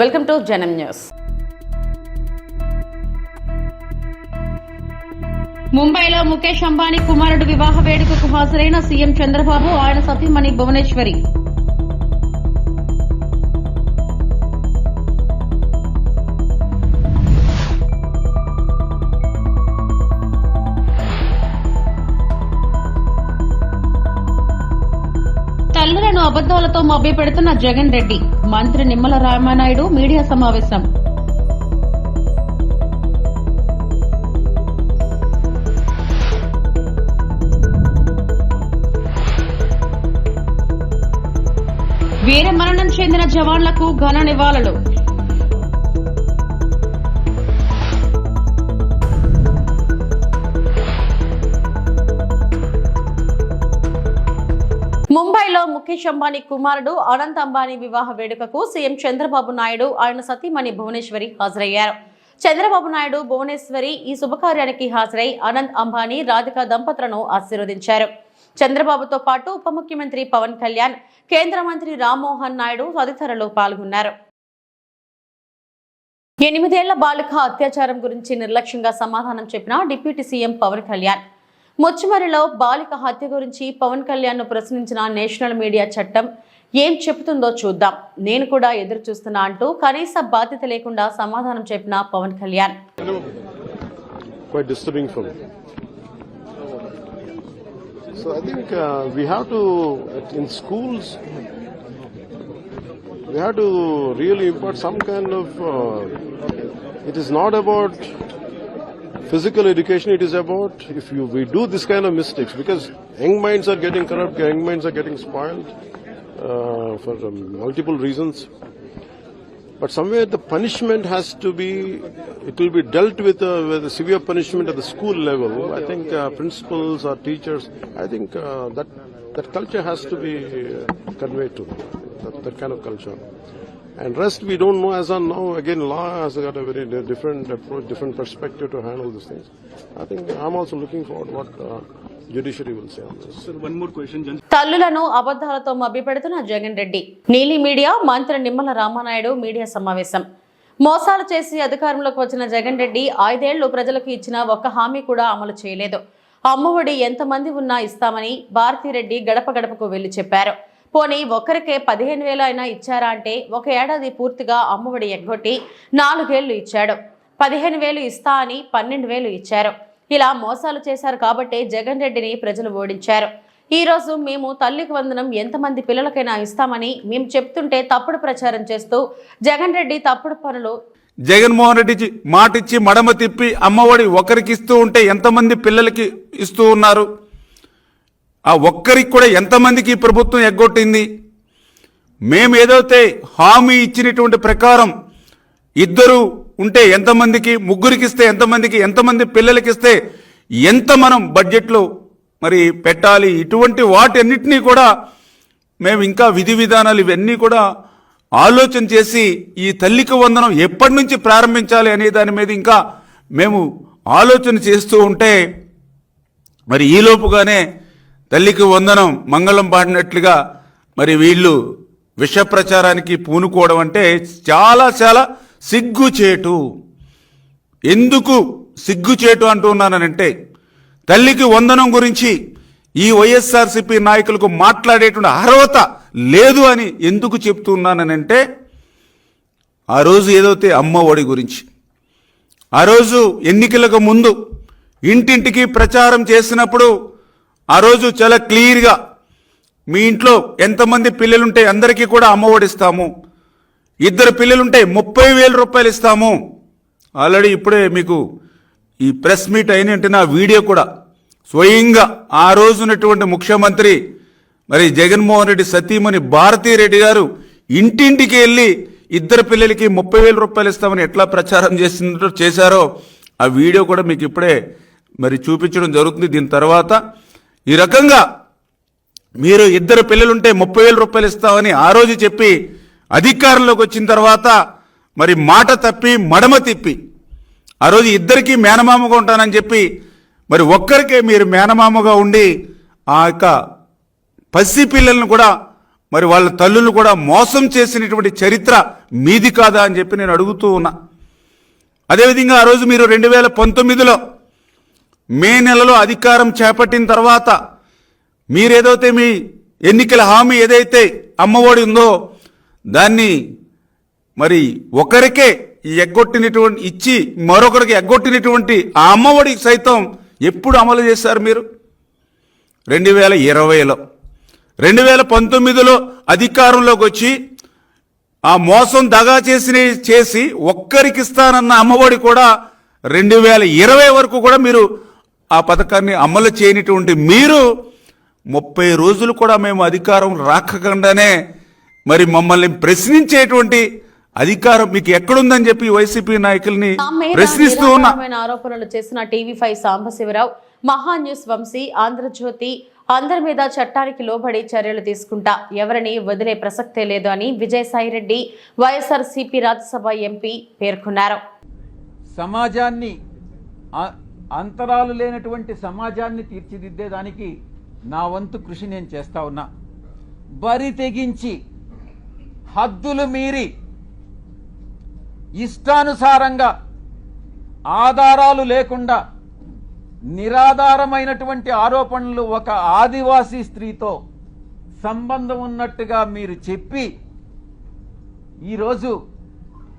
Welcome to జనం news. ముంబైలో ముఖేష్ అంబానీ కుమారుడు వివాహ వేడుకకు హాజరైన సీఎం చంద్రబాబు ఆయన సతీమణి భువనేశ్వరి. అబద్దాలతో మభ్యపెడుతున్న జగన్ రెడ్డి మంత్రి నిమ్మల రామానాయుడు మీడియా సమావేశం. వేరే మరణం చెందిన జవాన్లకు ఘన నివాళులు. ముంబైలో ముఖేష్ అంబానీ కుమారుడు అనంత్ అంబానీ వివాహ వేడుకకు సీఎం చంద్రబాబు నాయుడు ఆయన సతీమణి భువనేశ్వరి హాజరయ్యారు. చంద్రబాబు నాయుడు భువనేశ్వరి ఈ శుభకార్యానికి హాజరై అనంత్ అంబానీ రాధిక దంపతులను ఆశీర్వదించారు. చంద్రబాబుతో పాటు ఉప ముఖ్యమంత్రి పవన్ కళ్యాణ్ కేంద్ర మంత్రి రామ్మోహన్ నాయుడు తదితరులు పాల్గొన్నారు. ఎనిమిదేళ్ళ బాలిక అత్యాచారం గురించి నిర్లక్ష్యంగా సమాధానం చెప్పిన డిప్యూటీ సీఎం పవన్ కళ్యాణ్. ముచ్చమరిలో బాలిక హత్య గురించి పవన్ కళ్యాణ్ను ప్రశ్నించిన నేషనల్ మీడియా చట్టం ఏం చెబుతుందో చూద్దాం. నేను కూడా ఎదురు చూస్తున్నా అంటూ కనీస బాధ్యత లేకుండా సమాధానం చెప్పిన Pawan Kalyan. We have to really import some kind physical education. It is about if you we do this kind of mistakes because young minds are getting corrupt, young minds are getting spoiled uh, for um, multiple reasons. But somewhere the punishment has to be, it will be dealt with, uh, with a severe punishment at the school level. I think uh, principals or teachers, I think uh, that that culture has to be uh, conveyed to them, that, that kind of culture. And rest we don't know as on now. Again, law has got a very di- different approach, different perspective to handle these things. I think I'm also looking forward what uh, judiciary will say on this. Sir, one more question. తల్లులను అబద్దాలతో మభ్యపెడుతున్న Jagan Reddy నీలి media మంత్రి Nimmala Ramanaidu media సమావేశం మోసాలు చేసి అధికారంలోకి వచ్చిన జగన్ రెడ్డి ఐదేళ్ళు ప్రజలకు ఇచ్చిన ఒక్క హామీ కూడా అమలు చేయలేదు అమ్మఒడి ఎంతమంది ఉన్నా ఇస్తామని భారతిరెడ్డి గడప గడపకు వెళ్ళి చెప్పారు పోనీ ఒకరికే పదిహేను వేలు అయినా ఇచ్చారా అంటే ఒక ఏడాది పూర్తిగా అమ్మఒడి ఎగ్గొట్టి నాలుగేళ్ళు ఇచ్చాడు. పదిహేను వేలు ఇస్తా అని పన్నెండు వేలు ఇచ్చారు. ఇలా మోసాలు చేశారు కాబట్టే జగన్ రెడ్డిని ప్రజలు ఓడించారు. ఈ రోజు మేము తల్లికి వందనం ఎంతమంది పిల్లలకైనా ఇస్తామని మేము చెప్తుంటే తప్పుడు ప్రచారం చేస్తూ జగన్ రెడ్డి తప్పుడు పనులు జగన్మోహన్ రెడ్డి మాటిచ్చి మాట ఇచ్చి మడమ తిప్పి అమ్మఒడి ఒకరికి ఇస్తూ ఉంటే ఎంతమంది పిల్లలకి ఇస్తూ ఉన్నారు? ఆ ఒక్కరికి కూడా ఎంతమందికి ఈ ప్రభుత్వం ఎగ్గొట్టింది? మేము ఏదైతే హామీ ఇచ్చినటువంటి ప్రకారం ఇద్దరు ఉంటే ఎంతమందికి ముగ్గురికి ఇస్తే ఎంతమందికి ఎంతమంది పిల్లలకి ఇస్తే ఎంత మనం బడ్జెట్లో మరి పెట్టాలి? ఇటువంటి వాటన్నిటినీ కూడా మేము ఇంకా విధి విధానాలు ఇవన్నీ కూడా ఆలోచన చేసి ఈ తల్లికి వందనం ఎప్పటి నుంచి ప్రారంభించాలి అనే దాని మీద ఇంకా మేము ఆలోచన చేస్తూ ఉంటే మరి ఈలోపుగానే తల్లికి వందనం మంగళం పాడినట్లుగా మరి వీళ్ళు విష ప్రచారానికి పూనుకోవడం అంటే చాలా చాలా సిగ్గుచేటు. ఎందుకు సిగ్గుచేటు అంటున్నానంటే తల్లికి వందనం గురించి ఈ వైఎస్ఆర్సీపీ నాయకులకు మాట్లాడేటువంటి అర్హత లేదు అని ఎందుకు చెప్తున్నానంటే ఆ రోజు ఏదైతే అమ్మ ఒడి గురించి ఆ రోజు ఎన్నికలకు ముందు ఇంటింటికి ప్రచారం చేసినప్పుడు ఆ రోజు చాలా క్లియర్గా మీ ఇంట్లో ఎంతమంది పిల్లలుంటే అందరికీ కూడా అమ్మ ఇస్తాము. ఇద్దరు పిల్లలుంటే ముప్పై వేల రూపాయలు ఇస్తాము. ఆల్రెడీ ఇప్పుడే మీకు ఈ ప్రెస్ మీట్ అయిన నా వీడియో కూడా స్వయంగా ఆ రోజునటువంటి ముఖ్యమంత్రి మరి జగన్మోహన్ రెడ్డి సతీమణి భారతీరెడ్డి గారు ఇంటింటికి వెళ్ళి ఇద్దరు పిల్లలకి ముప్పై వేల రూపాయలు ఇస్తామని ఎట్లా ప్రచారం చేసిందో చేశారో ఆ వీడియో కూడా మీకు ఇప్పుడే మరి చూపించడం జరుగుతుంది. దీని తర్వాత ఈ రకంగా మీరు ఇద్దరు పిల్లలుంటే ముప్పై వేల రూపాయలు ఇస్తామని ఆ రోజు చెప్పి అధికారంలోకి వచ్చిన తర్వాత మరి మాట తప్పి మడమ తిప్పి ఆ రోజు ఇద్దరికీ మేనమామగా ఉంటానని చెప్పి మరి ఒక్కరికే మీరు మేనమామగా ఉండి ఆ యొక్క పసి పిల్లలను కూడా మరి వాళ్ళ తల్లులను కూడా మోసం చేసినటువంటి చరిత్ర మీది కాదా అని చెప్పి నేను అడుగుతూ ఉన్నా. అదేవిధంగా ఆ రోజు మీరు రెండు వేల పంతొమ్మిదిలో మే నెలలో అధికారం చేపట్టిన తర్వాత మీరేదైతే మీ ఎన్నికల హామీ ఏదైతే అమ్మఒడి ఉందో దాన్ని మరి ఒకరికే ఎగ్గొట్టినటువంటి ఇచ్చి మరొకరికి ఎగ్గొట్టినటువంటి ఆ అమ్మఒడి సైతం ఎప్పుడు అమలు చేశారు మీరు? రెండు వేల ఇరవైలో. రెండు వేల పంతొమ్మిదిలో అధికారంలోకి వచ్చి ఆ మోసం దగా చేసి చేసి ఒక్కరికి ఇస్తానన్న అమ్మఒడి కూడా రెండు వేల ఇరవై వరకు కూడా మీరు ఆ పథకాన్ని అమలు చేయనటువంటి మీరు ముప్పై రోజులు కూడా మేము అధికారం రాకకుండానే మరి మమ్మల్ని ప్రశ్నించేటువంటి అధికారం మీకు ఎక్కడుందని చెప్పి వైసీపీ నాయకుల్ని ప్రశ్నిస్తూ ఉన్నా. ఆరోపణలు చేసిన టీవీ ఫైవ్ సాంబశివరావు మహా న్యూస్ వంశీ ఆంధ్రజ్యోతి అందరి మీద చట్టానికి లోబడి చర్యలు తీసుకుంటా. ఎవరిని వదిలే ప్రసక్తే లేదు అని Vijayasai Reddy YSR CP Rajya Sabha MP పేర్కొన్నారు. సమాజాన్ని అంతరాలు లేనటువంటి సమాజాన్ని తీర్చిదిద్దేదానికి నా వంతు కృషి నేను చేస్తా ఉన్నా. బరి తెగించి హద్దులు మీరి ఇష్టానుసారంగా ఆధారాలు లేకుండా నిరాధారమైనటువంటి ఆరోపణలు ఒక ఆదివాసీ స్త్రీతో సంబంధం ఉన్నట్టుగా మీరు చెప్పి ఈరోజు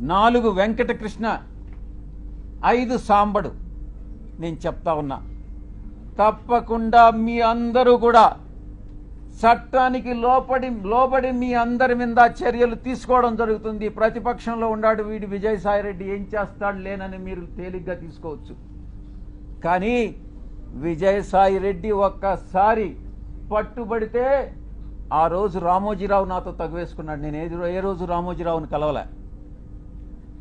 నాలుగు వెంకటకృష్ణ ఐదు సాంబడు. నేను చెప్తా ఉన్నా. తప్పకుండా మీ అందరూ కూడా చట్టానికి లోపడి లోబడి మీ అందరి మీద చర్యలు తీసుకోవడం జరుగుతుంది. ప్రతిపక్షంలో ఉన్నాడు వీడు విజయసాయిరెడ్డి. ఏం చేస్తాడు లేనని మీరు తేలిగ్గా తీసుకోవచ్చు. కానీ విజయసాయిరెడ్డి ఒక్కసారి పట్టుబడితే ఆ రోజు రామోజీరావు నాతో తగువేసుకున్నాడు. నేను ఏ రోజు రామోజీరావుని కలవలే.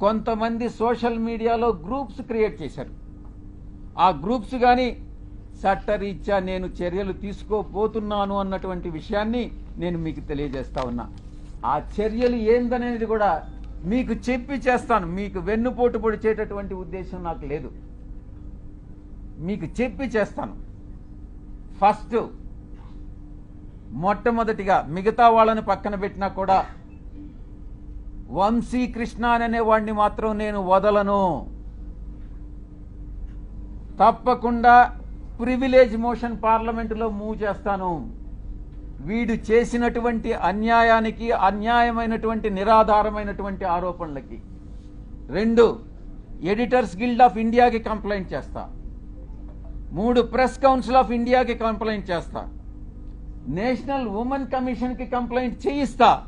కొంతమంది సోషల్ మీడియాలో గ్రూప్స్ క్రియేట్ చేశారు. ఆ గ్రూప్స్ కానీ చట్టరీత్యా నేను చర్యలు తీసుకోపోతున్నాను అన్నటువంటి విషయాన్ని నేను మీకు తెలియజేస్తా ఉన్నా. ఆ చర్యలు ఏందనేది కూడా మీకు చెప్పి చేస్తాను. మీకు వెన్నుపోటు పొడిచేటటువంటి ఉద్దేశం నాకు లేదు. మీకు చెప్పి చేస్తాను. ఫస్ట్ మొట్టమొదటిగా మిగతా వాళ్ళని పక్కన పెట్టినా కూడా వంశీ కృష్ణ అనే వాడిని మాత్రం నేను వదలను. తప్పకుండా ప్రివిలేజ్ మోషన్ పార్లమెంటులో మూవ్ చేస్తాను. వీడు చేసినటువంటి అన్యాయానికి అన్యాయమైనటువంటి నిరాధారమైనటువంటి ఆరోపణలకి. రెండు ఎడిటర్స్ గిల్డ్ ఆఫ్ ఇండియాకి కంప్లైంట్ చేస్తా. మూడు ప్రెస్ కౌన్సిల్ ఆఫ్ ఇండియాకి కంప్లైంట్ చేస్తా. నేషనల్ ఉమెన్ కమిషన్కి కంప్లైంట్ చేయిస్తా.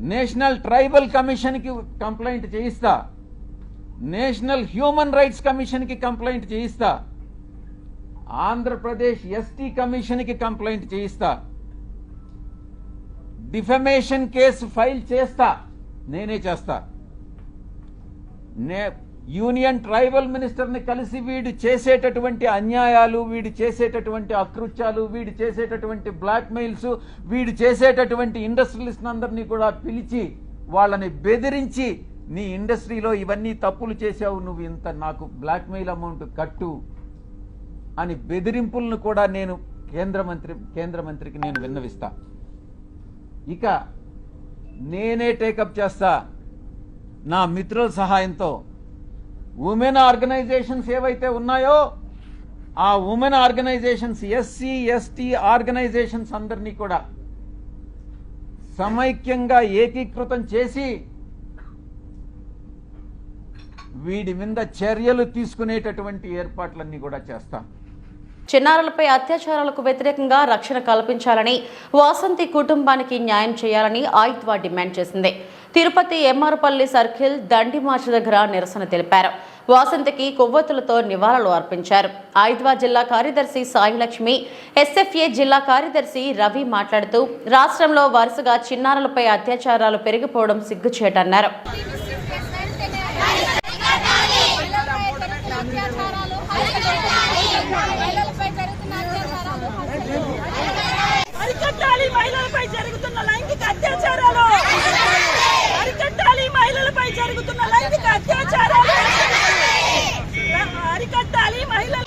నేషనల్ ట్రైబల్ కమిషన్కి కంప్లైంట్ చేయిస్తా. నేషనల్ హ్యూమన్ రైట్స్ కమిషన్కి కంప్లైంట్ చేయిస్తా. ఆంధ్రప్రదేశ్ ఎస్టీ కమిషన్కి కంప్లైంట్ చేయిస్తా. డిఫమేషన్ కేసు ఫైల్ చేస్తా. నేనే చేస్తా. నే యూనియన్ ట్రైబల్ మినిస్టర్ని కలిసి వీడు చేసేటటువంటి అన్యాయాలు వీడు చేసేటటువంటి అకృత్యాలు వీడు చేసేటటువంటి బ్లాక్మెయిల్స్ వీడు చేసేటటువంటి ఇండస్ట్రియలిస్ట్ అందరినీ కూడా పిలిచి వాళ్ళని బెదిరించి నీ ఇండస్ట్రీలో ఇవన్నీ తప్పులు చేశావు నువ్వు ఇంత నాకు బ్లాక్మెయిల్ అమౌంట్ కట్టు అని బెదిరింపులను కూడా నేను కేంద్ర మంత్రి కేంద్ర మంత్రికి నేను విన్నవిస్తా. ఇక నేనే టేకప్ చేస్తా. నా మిత్రుల సహాయంతో ఉమెన్ ఆర్గనైజేషన్స్ ఏవైతే ఉన్నాయో ఆ women organisations SC ST organisations అందరినీ కూడా సమైక్యంగా ఏకీకృతం చేసి వీడి మీద చర్యలు తీసుకునేటటువంటి ఏర్పాట్లన్నీ కూడా చేస్తాం. చిన్నారులపై అత్యాచారాలకు వ్యతిరేకంగా రక్షణ కల్పించాలని వాసంతి కుటుంబానికి న్యాయం చేయాలని ఆయుత్వా డిమాండ్ చేసింది. తిరుపతి ఎంఆర్పల్లి సర్కిల్ దండి మార్చ్ దగ్గర నిరసన తెలిపారు. వాసంతికి కొవ్వొత్తులతో నివాళులు అర్పించారు. ఆయుద్వా జిల్లా కార్యదర్శి సాయిలక్ష్మి ఎస్ఎఫ్ఏ జిల్లా కార్యదర్శి రవి మాట్లాడుతూ రాష్ట్రంలో వరుసగా చిన్నారులపై అత్యాచారాలు పెరిగిపోవడం సిగ్గుచేటన్నారు మహిళలపై జరుగుతున్న అత్యాచారాలు అరికట్టాలి మహిళలపై జరుగుతున్న లైంగిక అత్యాచారాలు అరికట్టాలి మహిళలపై జరుగుతున్న లైంగిక అత్యాచారాలు అరికట్టాలి మహిళలు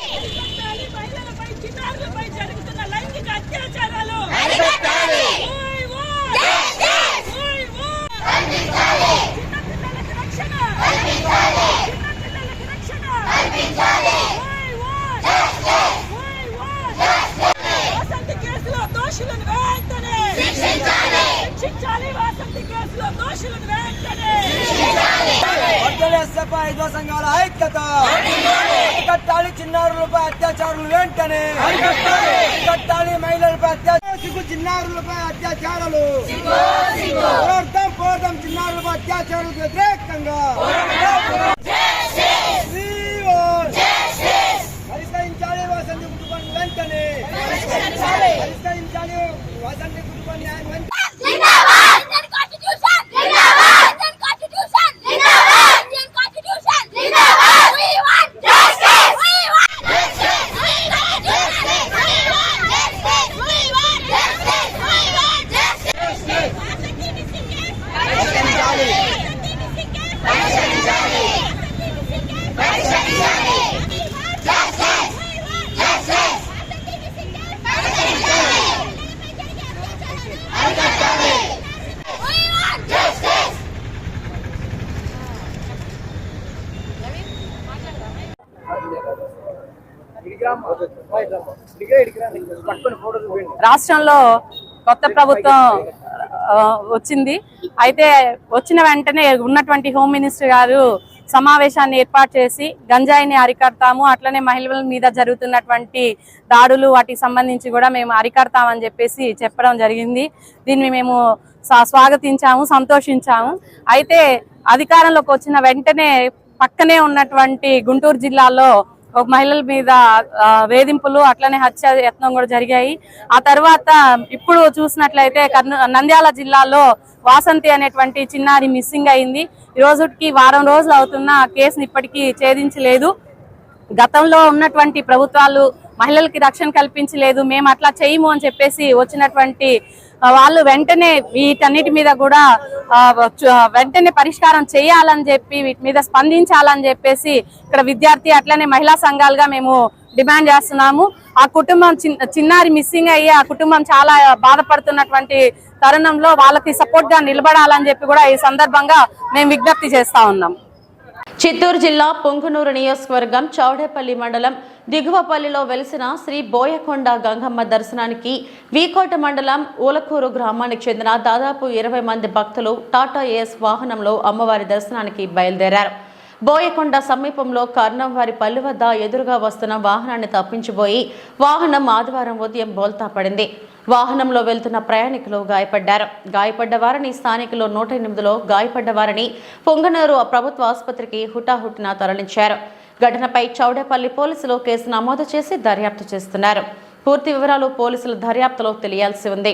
మహిళలపై చిన్నారులపై జరుగుతున్న లైంగిక అత్యాచారాలు. ఐదో సంఘాల ఐక్యత. కట్టాలి చిన్నారులపై అత్యాచారులు వెంటనే. కట్టాలి మహిళలపై అత్యాచారాలు. చిన్నారులపై అత్యాచారాలు. పోరాడతాం పోరాడతాం చిన్నారులపై అత్యాచారాలకు వ్యతిరేకంగా. We పరిష్కరించాలి వసంతి కుటుంబాన్ని వెంటనే. పరిష్కరించాలి వసంతి కుటుంబాన్ని న్యాయం వెంటనే Indian constitution Indian constitution Indian constitution we want justice we want justice we want justice we want justice we want justice we want justice Vasanthi missing case పరిష్కరించాలి వాసంతి మిస్సింగ్ కేస్ పరిష్కరించాలి వాసంతి మిస్సింగ్ కేస్ పరిష్కరించాలి justice we want justice Vasanthi missing case పరిష్కరించాలి అరికట్టాలి We want justice! రాష్ట్రంలో కొత్త ప్రభుత్వం వచ్చింది. అయితే వచ్చిన వెంటనే ఉన్నటువంటి హోమ్ మినిస్టర్ గారు సమావేశాన్ని ఏర్పాటు చేసి గంజాయిని అరికడతాము అట్లనే మహిళల మీద జరుగుతున్నటువంటి దాడులు వాటికి సంబంధించి కూడా మేము అరికడతామని చెప్పేసి చెప్పడం జరిగింది. దీన్ని మేము స్వాగతించాము సంతోషించాము. అయితే అధికారంలోకి వచ్చిన వెంటనే పక్కనే ఉన్నటువంటి గుంటూరు జిల్లాలో ఒక మహిళల మీద వేధింపులు అట్లనే హత్య యత్నం కూడా జరిగాయి. ఆ తర్వాత ఇప్పుడు చూసినట్లయితే కర్నూ నంద్యాల జిల్లాలో వాసంతి అనేటువంటి చిన్నారి మిస్సింగ్ అయింది. ఈ రోజుకి వారం రోజులు అవుతున్న కేసుని ఇప్పటికీ ఛేదించలేదు. గతంలో ఉన్నటువంటి ప్రభుత్వాలు మహిళలకి రక్షణ కల్పించలేదు. మేము అట్లా చేయము అని చెప్పేసి వచ్చినటువంటి వాళ్ళు వెంటనే వీటన్నిటి మీద కూడా వెంటనే పరిష్కారం చేయాలని చెప్పి వీటి మీద స్పందించాలని చెప్పేసి ఇక్కడ విద్యార్థి అట్లనే మహిళా సంఘాలుగా మేము డిమాండ్ చేస్తున్నాము. ఆ కుటుంబం చిన్నారి మిస్సింగ్ అయ్యి ఆ కుటుంబం చాలా బాధపడుతున్నటువంటి తరుణంలో వాళ్ళకి సపోర్ట్గా నిలబడాలని చెప్పి కూడా ఈ సందర్భంగా మేము విజ్ఞప్తి చేస్తా ఉన్నాం. చిత్తూరు జిల్లా పొంగునూరు నియోజకవర్గం చౌడేపల్లి మండలం దిగువపల్లిలో వెలిసిన శ్రీ బోయకొండ గంగమ్మ దర్శనానికి వీకోట మండలం ఊలకూరు గ్రామానికి చెందిన దాదాపు ఇరవై మంది భక్తులు టాటా ఏఎస్ వాహనంలో అమ్మవారి దర్శనానికి బయలుదేరారు. బోయకొండ సమీపంలో కర్ణంవారి పల్లి వద్ద ఎదురుగా వస్తున్న వాహనాన్ని తప్పించిపోయి వాహనం ఆదివారం ఉదయం బోల్తా పడింది. వాహనంలో వెళ్తున్న ప్రయాణికులు గాయపడ్డారు. గాయపడ్డ వారిని స్థానికులు నూట ఎనిమిదిలో గాయపడ్డ వారిని పొంగనూరు ప్రభుత్వ ఆసుపత్రికి హుటాహుటిన తరలించారు. ఘటనపై చౌడేపల్లి పోలీసులు కేసు నమోదు చేసి దర్యాప్తు చేస్తున్నారు. పూర్తి వివరాలు పోలీసుల దర్యాప్తులో తెలియాల్సి ఉంది.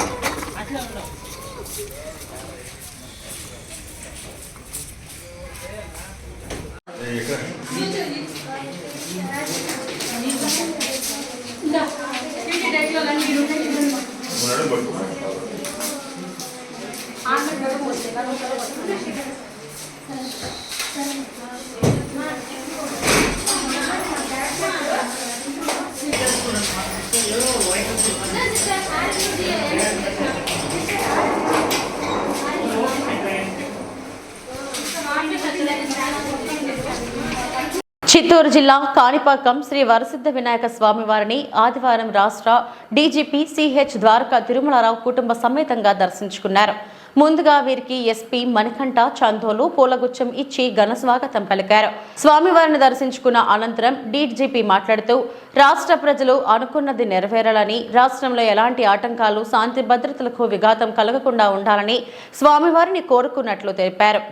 আর చిత్తూరు జిల్లా కాణిపాకం శ్రీ వరసిద్ధ వినాయక స్వామివారిని ఆదివారం రాష్ట్ర డీజీపీ సిహెచ్ ద్వారకా తిరుమలరావు కుటుంబ సమేతంగా దర్శించుకున్నారు. ముందుగా వీరికి ఎస్పీ మణికంఠ చందోలు పూలగుచ్చం ఇచ్చి ఘన స్వాగతం పలికారు. స్వామివారిని దర్శించుకున్న అనంతరం డీజీపీ మాట్లాడుతూ రాష్ట్ర ప్రజలు అనుకున్నది నెరవేరాలని రాష్ట్రంలో ఎలాంటి ఆటంకాలు శాంతి భద్రతలకు విఘాతం కలగకుండా ఉండాలని స్వామివారిని కోరుకున్నట్లు తెలిపారు.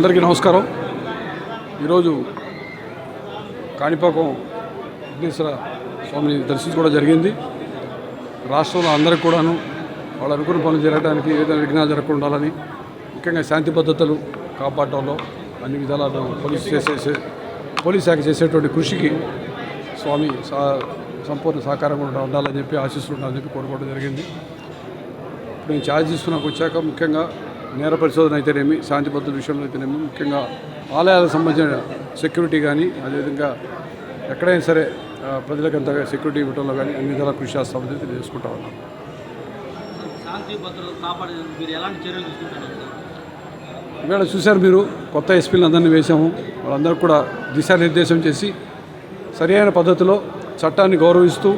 అందరికీ నమస్కారం. ఈరోజు కాణిపాకం విఘ్నేశ్వర స్వామిని దర్శించుకోవడం జరిగింది. రాష్ట్రంలో అందరికి కూడాను వాళ్ళు అనుకున్న పనులు జరగడానికి ఏదైనా విఘ్నాలు జరగకుండా ఉండాలని ముఖ్యంగా శాంతి భద్రతలు కాపాడటంలో అన్ని విధాల పోలీసు చేసే పోలీస్ శాఖ చేసేటువంటి కృషికి స్వామి సా సంపూర్ణ సహకారం కూడా ఉండాలని చెప్పి ఆశిస్తూ చెప్పి కోరుకోవడం జరిగింది. ఇప్పుడు నేను ఛార్జ్ తీసుకున్నాక వచ్చాక ముఖ్యంగా నేర పరిశోధన అయితేనేమి శాంతి భద్రత విషయంలో అయితేనేమి ముఖ్యంగా ఆలయాలకు సంబంధించిన సెక్యూరిటీ కానీ అదేవిధంగా ఎక్కడైనా సరే ప్రజలకు అంత సెక్యూరిటీ ఇవ్వడంలో కానీ అన్ని విధాలా కృషి చేస్తామని తెలియజేసుకుంటా ఉన్నాం? ఇవాళ చూశారు మీరు కొత్త ఎస్పీలను అందరినీ వేశాము వాళ్ళందరూ కూడా దిశానిర్దేశం చేసి సరైన పద్ధతిలో చట్టాన్ని గౌరవిస్తూ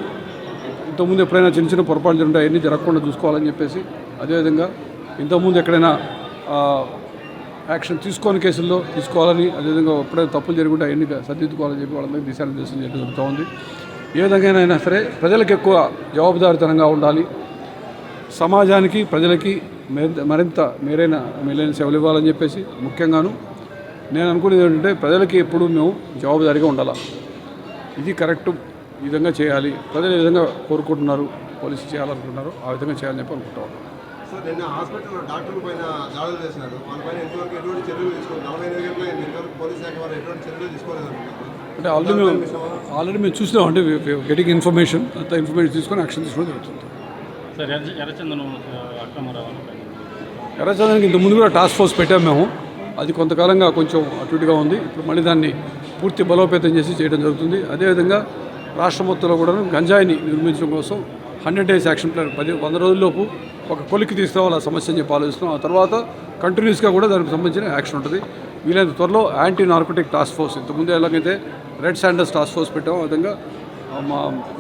ఇంతకుముందు ఎప్పుడైనా చిన్న చిన్న పొరపాట్లు జరుగుంటే అవన్నీ జరగకుండా చూసుకోవాలని చెప్పేసి అదేవిధంగా ఇంతకుముందు ఎక్కడైనా యాక్షన్ తీసుకోని కేసుల్లో తీసుకోవాలని అదేవిధంగా ఎప్పుడైనా తప్పులు జరుగుంటే అవన్నీ సరిదిద్దుకోవాలని చెప్పి వాళ్ళందరికీ దిశానిర్దేశం చేయడం జరుగుతూ ఉంది. ఏ విధంగానైనా సరే ప్రజలకు ఎక్కువ జవాబుదారితనంగా ఉండాలి. సమాజానికి ప్రజలకి మరింత మరింత మేరైన మేలైన సేవలు ఇవ్వాలని చెప్పేసి ముఖ్యంగాను నేను అనుకునేది ఏంటంటే ప్రజలకి ఎప్పుడు మేము జవాబుదారీగా ఉండాలి. ఇది కరెక్ట్ ఈ విధంగా చేయాలి. ప్రజలు ఏ విధంగా కోరుకుంటున్నారు పోలీసు చేయాలనుకుంటున్నారు ఆ విధంగా చేయాలని చెప్పి అనుకుంటా ఉన్నాను. సార్ నిన్న హాస్పిటల్లో డాక్టర్ల పైన దాడులు చేసినారు. వాళ్ళపైన ఎంతవరకు ఎటువంటి చర్యలు తీసుకోవాలి నలభై ఎనిమిది గంటల ఇంతవరకు పోలీస్ శాఖ వారు ఎటువంటి చర్యలు తీసుకోలేదు అంటే ఆల్రెడీ మేము ఆల్రెడీ మేము చూసినాం అంటే గెటింగ్ ఇన్ఫర్మేషన్ అంత ఇన్ఫర్మేషన్ తీసుకొని యాక్షన్ తీసుకోవడం జరుగుతుంది. సార్ ఎర్ర- ఎర్రచందనం ఆ, అక్రమ రవాణా పైన. ఎర్రచందనానికి ఇంత ముందు కూడా టాస్క్ ఫోర్స్ పెట్టాము మేము. అది కొంతకాలంగా కొంచెం అటు ఇటుగా ఉంది. ఇప్పుడు మళ్ళీ దాన్ని పూర్తి బలోపేతం చేసి చేయడం జరుగుతుంది. అదేవిధంగా రాష్ట్ర మొత్తంలో కూడా గంజాయిని నిర్మించడం కోసం హండ్రెడ్ డేస్ యాక్షన్ ప్లాన్ పది వంద రోజుల్లోపు ఒక కొలికి తీసుకురావాలి ఆ సమస్య అని చెప్పి ఆలోచిస్తున్నాం. ఆ తర్వాత కంటిన్యూస్గా కూడా దానికి సంబంధించిన యాక్షన్ ఉంటుంది. వీలైనంత త్వరలో యాంటీ నార్కోటిక్ టాస్క్ ఫోర్స్ ఇంతకుముందు ఎలాగైతే రెడ్ శాండర్స్ టాస్క్ ఫోర్స్ పెట్టామో విధంగా మా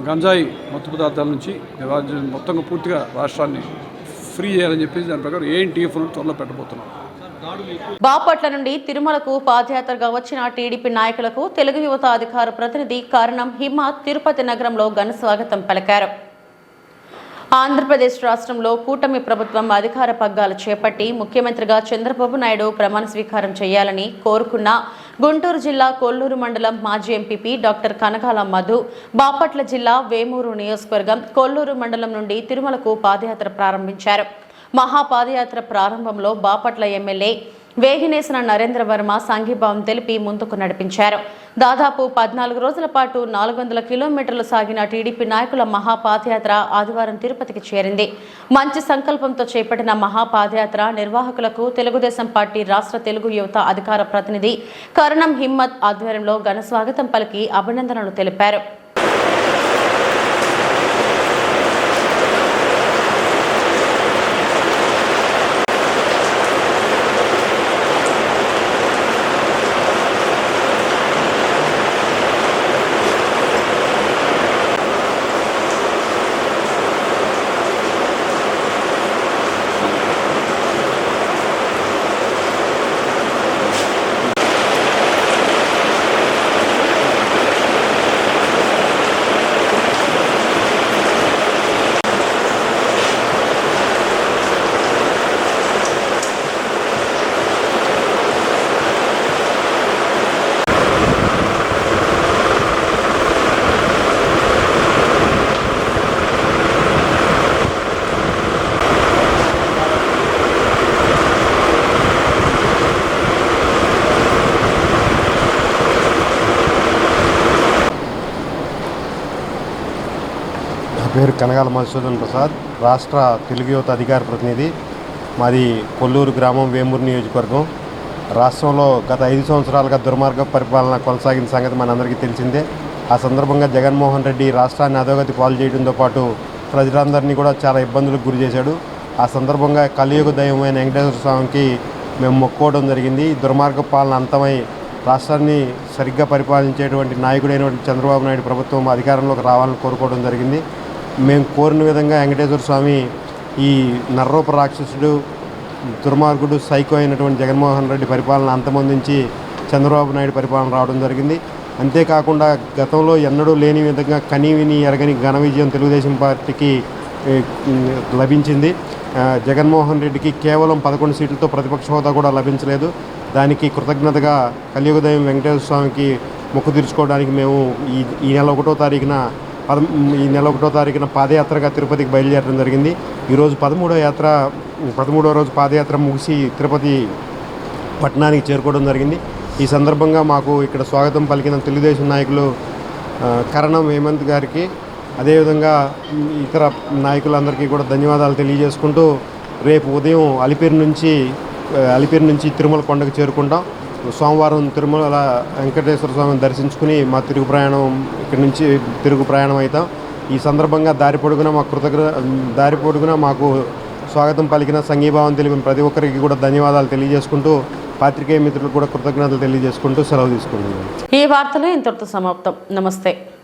గంజాయి మత్తు పదార్థాల నుంచి రాజ్యం మొత్తంగా పూర్తిగా రాష్ట్రాన్ని ఫ్రీ చేయాలని చెప్పేసి దాని ప్రకారం ఏఎన్టీఎఫ్ త్వరలో పెట్టబోతున్నాం. బాపట్ల నుండి తిరుమలకు పాదయాత్రగా వచ్చిన టీడీపీ నాయకులకు తెలుగు యువత అధికార ప్రతినిధి కారణం హిమ తిరుపతి నగరంలో ఘన స్వాగతం పలికారు. ఆంధ్రప్రదేశ్ రాష్ట్రంలో కూటమి ప్రభుత్వం అధికార పగ్గాలు చేపట్టి ముఖ్యమంత్రిగా చంద్రబాబు నాయుడు ప్రమాణ స్వీకారం చేయాలని కోరుకున్న గుంటూరు జిల్లా కొల్లూరు మండలం మాజీ ఎంపీపీ డాక్టర్ కనకాల మధు బాపట్ల జిల్లా వేమూరు నియోజకవర్గం కొల్లూరు మండలం నుండి తిరుమలకు పాదయాత్ర ప్రారంభించారు. మహాపాదయాత్ర ప్రారంభంలో బాపట్ల ఎమ్మెల్యే వేగినేసిన నరేంద్ర వర్మ సంఘీభావం తెలిపి ముందుకు నడిపించారు. దాదాపు పద్నాలుగు రోజుల పాటు నాలుగు వందల కిలోమీటర్లు సాగిన టీడీపీ నాయకుల మహాపాదయాత్ర ఆదివారం తిరుపతికి చేరింది. మంచి సంకల్పంతో చేపట్టిన మహాపాదయాత్ర నిర్వాహకులకు తెలుగుదేశం పార్టీ రాష్ట్ర తెలుగు యువత అధికార ప్రతినిధి కరణం హిమ్మత్ ఆధ్వర్యంలో ఘన స్వాగతం పలికి అభినందనలు తెలిపారు. పేరు కనగాల మధుసూదన్ ప్రసాద్ రాష్ట్ర తెలుగు యువత అధికార ప్రతినిధి మాది కొల్లూరు గ్రామం వేమూరు నియోజకవర్గం. రాష్ట్రంలో గత ఐదు సంవత్సరాలుగా దుర్మార్గ పరిపాలన కొనసాగిన సంగతి మనందరికీ తెలిసిందే. ఆ సందర్భంగా జగన్మోహన్ రెడ్డి రాష్ట్రాన్ని అధోగతి పాలు చేయడంతో పాటు ప్రజలందరినీ కూడా చాలా ఇబ్బందులకు గురి చేశాడు. ఆ సందర్భంగా కలియుగ దైవమైన వెంకటేశ్వర స్వామికి మేము మొక్కోవడం జరిగింది. దుర్మార్గ పాలన అంతమై రాష్ట్రాన్ని సరిగ్గా పరిపాలించేటువంటి నాయకుడైనటువంటి చంద్రబాబు నాయుడు ప్రభుత్వం అధికారంలోకి రావాలని కోరుకోవడం జరిగింది. మేము కోరిన విధంగా వెంకటేశ్వర స్వామి ఈ నర్రూప రాక్షసుడు దుర్మార్గుడు సైకో అయినటువంటి జగన్మోహన్ రెడ్డి పరిపాలన అంతమొందించి చంద్రబాబు నాయుడు పరిపాలన రావడం జరిగింది. అంతేకాకుండా గతంలో ఎన్నడూ లేని విధంగా కనీవిని ఎరగని ఘన విజయం తెలుగుదేశం పార్టీకి లభించింది. జగన్మోహన్ రెడ్డికి కేవలం పదకొండు సీట్లతో ప్రతిపక్ష హోదా కూడా లభించలేదు. దానికి కృతజ్ఞతగా కలియుగదయం వెంకటేశ్వర స్వామికి మొక్కు తీర్చుకోవడానికి మేము ఈ ఈ నెల ఒకటో తారీఖున పద ఈ నెల ఒకటో తారీఖున పాదయాత్రగా తిరుపతికి బయలుదేరడం జరిగింది. ఈరోజు పదమూడో యాత్ర పదమూడో రోజు పాదయాత్ర ముగిసి తిరుపతి పట్టణానికి చేరుకోవడం జరిగింది. ఈ సందర్భంగా మాకు ఇక్కడ స్వాగతం పలికిన తెలుగుదేశం నాయకులు కరణం హేమంత్ గారికి అదేవిధంగా ఇతర నాయకులందరికీ కూడా ధన్యవాదాలు తెలియజేసుకుంటూ రేపు ఉదయం అలిపిరి నుంచి అలిపిరి నుంచి తిరుమల కొండకు చేరుకుంటాం. సోమవారం తిరుమల వెంకటేశ్వర స్వామిని దర్శించుకుని మా తిరుగు ప్రయాణం ఇక్కడి నుంచి తిరుగు ప్రయాణం అవుతాం ఈ సందర్భంగా దారి పొడుగున మా కృతజ్ఞ దారి పొడుగున మాకు స్వాగతం పలికిన సంఘీభావం తెలిపిన ప్రతి ఒక్కరికి కూడా ధన్యవాదాలు తెలియజేసుకుంటూ పాత్రికేయ మిత్రులకు కూడా కృతజ్ఞతలు తెలియజేసుకుంటూ సెలవు తీసుకుంటున్నాను ఈ వార్తలు ఇంతటితో సమాప్తం. నమస్తే.